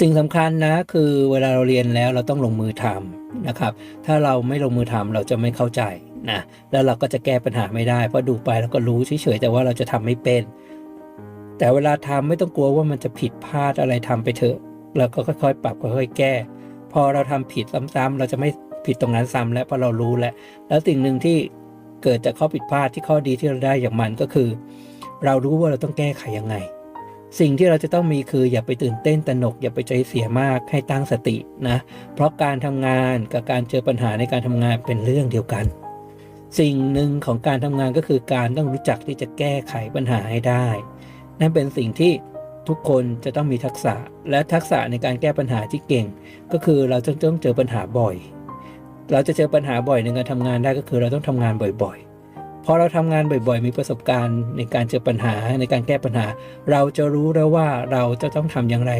สิ่งสำคัญนะคือเวลาเราเรียนแล้วเราต้องลงมือทำนะครับ ถ้าเราไม่ลงมือทำเราจะไม่เข้าใจนะแล้วเราก็จะแก้ปัญหาไม่ได้ เพราะดูไปแล้วก็รู้เฉยๆแต่ว่าเราจะทำไม่เป็น แต่เวลาทำไม่ต้องกลัวว่ามันจะผิดพลาดอะไรทำไปเถอะเราก็ค่อยๆ ปรับค่อยๆแก้ พอเราทำผิดซ้ำๆเราจะไม่ผิดตรงนั้นซ้ำแล้วเพราะเรารู้แล้วแล้วสิ่งหนึ่งที่เกิดจากข้อผิดพลาดที่ข้อดีที่เราได้อย่างมันก็คือ เรารู้ว่าเราต้องแก้ไขยังไง สิ่งที่เราจะต้องมีคืออย่าไปตื่นเต้นตนก อย่าไปใจเสียมากให้ตั้งสตินะเพราะการทำงานกับการเจอปัญหาในการทำงานเป็นเรื่องเดียวกัน สิ่งหนึ่งของการทำงานก็คือการต้องรู้จักที่จะแก้ไขปัญหาให้ได้ นั่นเป็นสิ่งที่ทุกคนจะต้องมีทักษะและทักษะในการแก้ปัญหาที่เก่ง ก็คือเราจะต้องเจอปัญหาบ่อย เราจะเจอปัญหาบ่อยในการทำงานได้ก็คือเราต้องทำงานบ่อยๆ พอเราทำงานบ่อยๆ มีประสบการณ์ในการเจอปัญหาในการแก้ปัญหา เราจะรู้แล้วว่าเราจะต้องทำอย่างไร